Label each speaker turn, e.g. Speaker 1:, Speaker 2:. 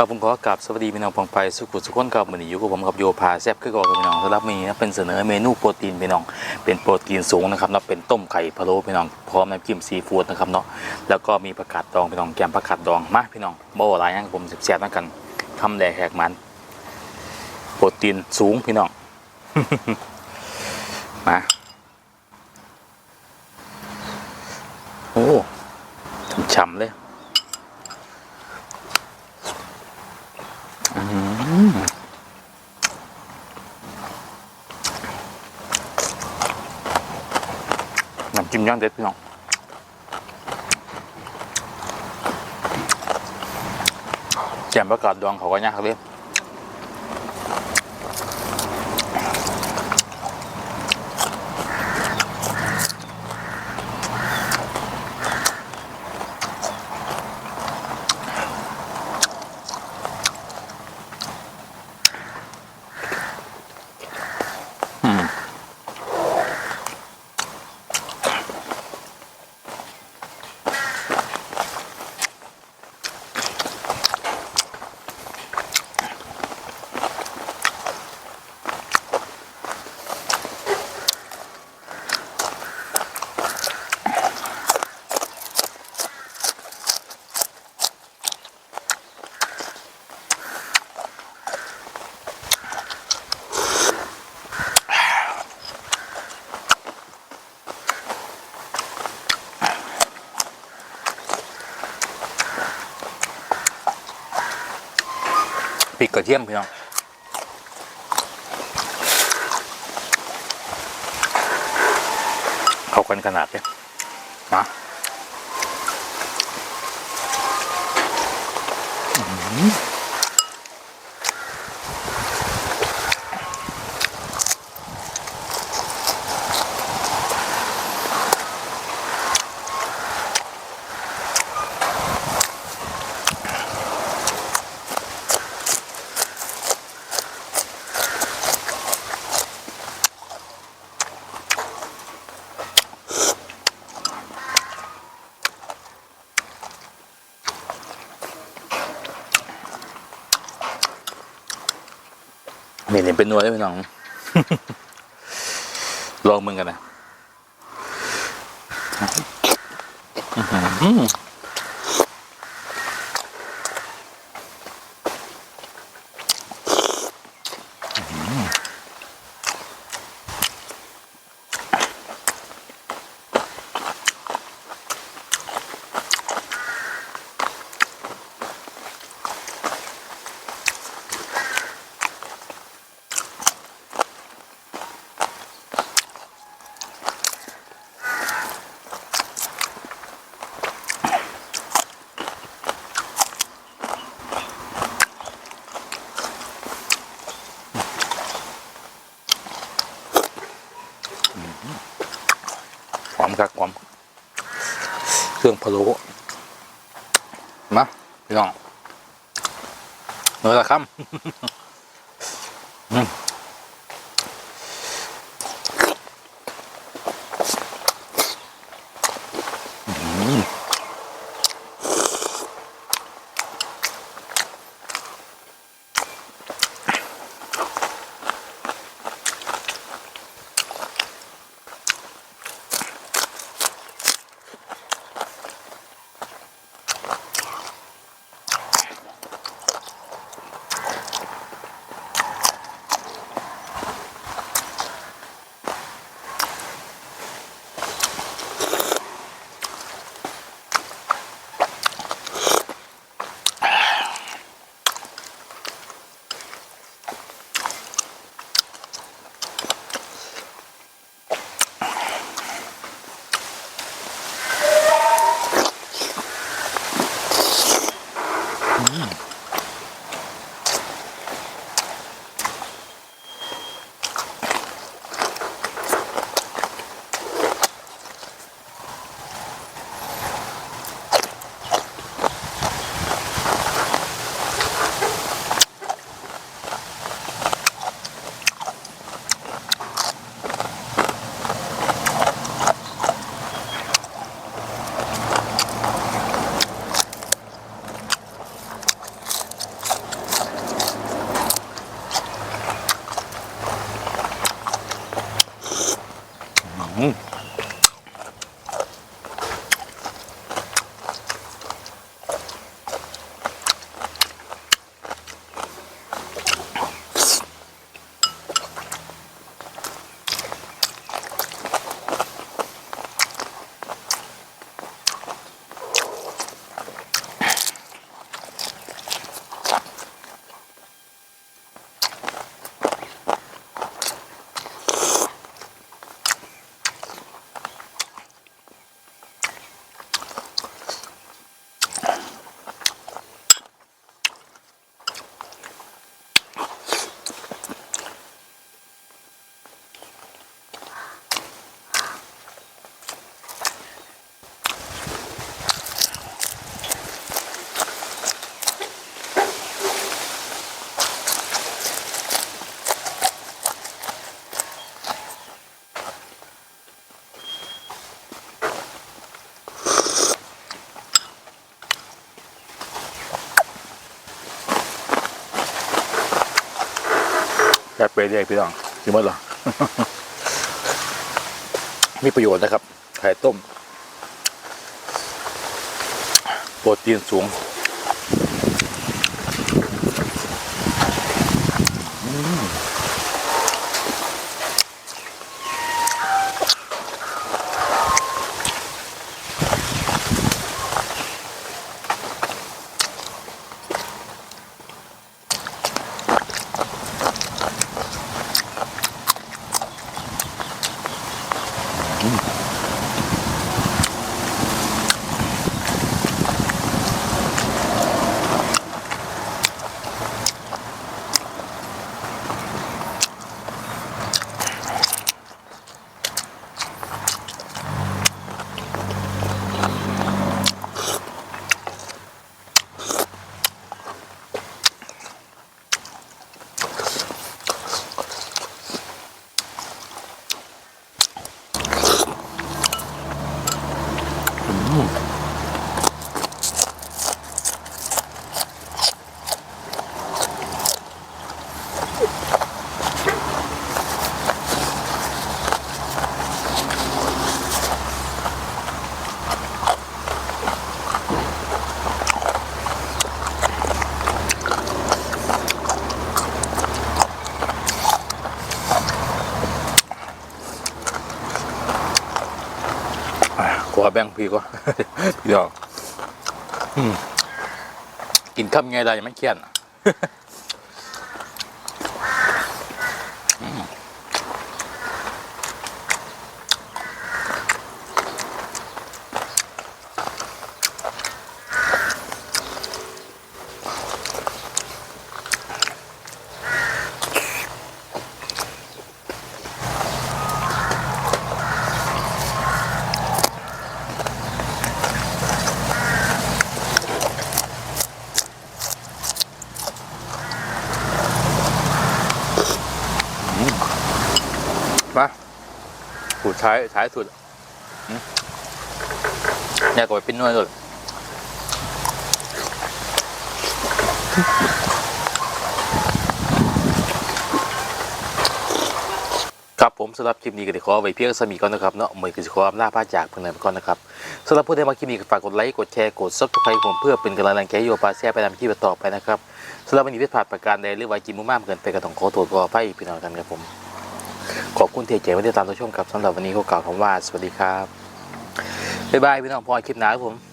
Speaker 1: ครับผมขอกราบสวัสดีพี่น้องปองไปสุขุสุขคนกับมือนีอยู่กับผมกับโยพาแซ่บคือก่อนพี่น้องสำหรับมื้อนี้นะเป็นเสนอเมนูโปรตีนพี่น้อง เป็นโปรตีนสูงนะครับเนาะเป็นต้มไข่พะโล้พี่น้องพร้อมน้ำจิ้มซีฟู้ดนะครับเนาะแล้วก็มีผักกาดดองพี่น้องแกมผักกาดดองมาพี่น้องโบหลายอย่างครับผมแซ่บนั่นกันคำแดกแหกมันโปรตีนสูงพี่น้องมาโอ้ฉ่ำๆเลย น้ำจิ้ม ย่างเด็ดพี่น้องแกมประกาศดวงเขาก็ยากเลยอื พริกกระเทียมพี่น้องเข้ากันขนาดเลยนะ นี่นี่เป็นนัวได้พี่น้อง ลองมึงกันนะ อมครับหอมเครื่องพะโล้มาพี่น้องเนื้อละคำ อืมอืม อ อื แซ่บไปเรื่อยพี่น้องกินหมดเหรอมีประโยชน์นะครับไข่ต้ม โปรตีนสูง อะ ขอแบ่งพี่ก็พี่ดอกกินคำไงได้ยังไม่เคียน สูตรท้ายท้ายสุดเนี่ยก็ไปปิ้นนวดเลยครับผมสำหรับคลิปนี้ก็ได้ขอไว้เพียงสมีก่อนนะครับเนาะเหมือนกับจะขออำลาพาจากเพื่อนไปก่อนนะครับสำหรับผู้ใดมาคลิปนี้ฝากกดไลค์กดแชร์กดซับสไครต์ผมเพื่อเป็นกำลังใจโยปลาแซ่ไปตามคลิปต่อไปนะครับสำหรับวันนี้ผิดพาดประการใดหรือว่ากินมุ่งมากเกินไปก็ต้องขอโทษขออภัยพี่น้องกันครับผม ขอบคุณที่ใจไว้ติดตามรับชมครับสำหรับวันนี้ก็กล่าวคำว่าสวัสดีครับบ๊ายบายพี่น้องพอคลิปหน้าครับผม